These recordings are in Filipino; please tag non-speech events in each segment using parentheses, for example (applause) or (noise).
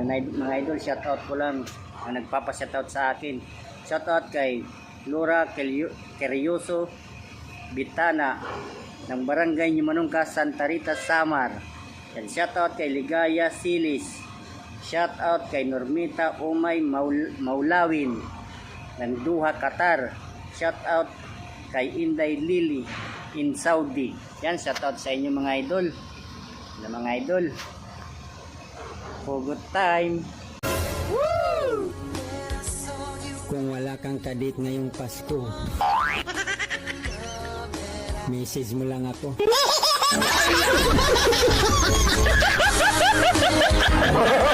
Yan, id- mga idol, shout out ko lang ang nagpapa-shout out sa akin. Shout out kay Laura Keryoso Bitana ng Barangay Nimanungka, Santa Rita, Samar. Yan, shout out kay Ligaya Silis. Shout out kay Normita Umay Maul- Maulawin ng Duha, Qatar. Shout out kay Inday Lily in Saudi. Yan, shout out sa inyo mga idol. Yan, mga idol. Hugot time. Kung wala kang kadit ngayong Pasko, message mo lang ako.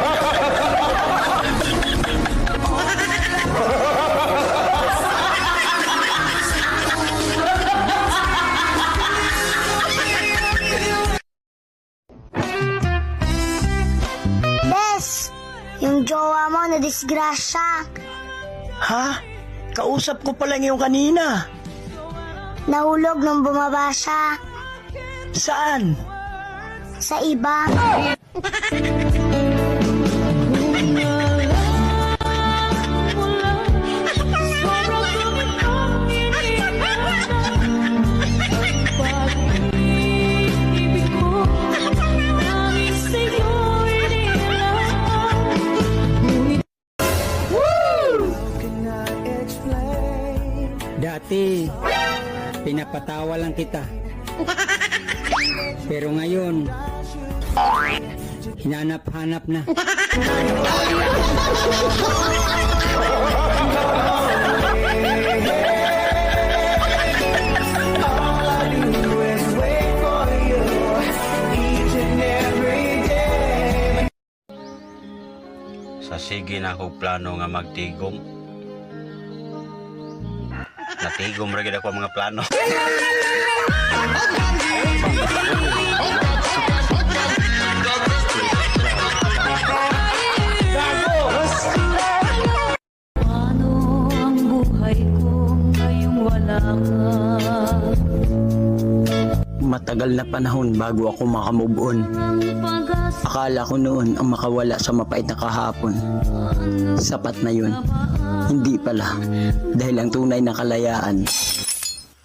(laughs) yung jowa mo na disgrasya. Ha? Kausap ko pa lang yung kanina. Nahulog nung bumaba siya Saan? sa iba. (laughs) Dati, pinapatawa lang kita. (laughs) Pero ngayon, hinanap-hanap na. Sa sige na akong plano nga magtigom. Natigom ra gid ako ang mga plano. Matagal na panahon bago ako makamove on. Akala ko noon ang makawala sa mapait na kahapon. Sapat na yun. Hindi pala. Dahil ang tunay na kalayaan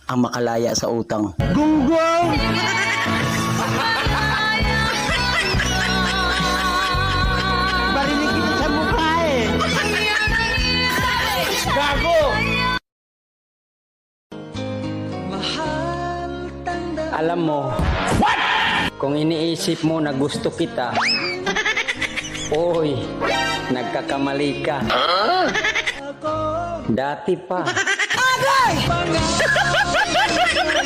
ang makalaya sa utang. Gunggong! (laughs) Alam mo, kung iniisip mo na gusto kita, oy, nagkakamali ka. Dati pa. Gago! (laughs)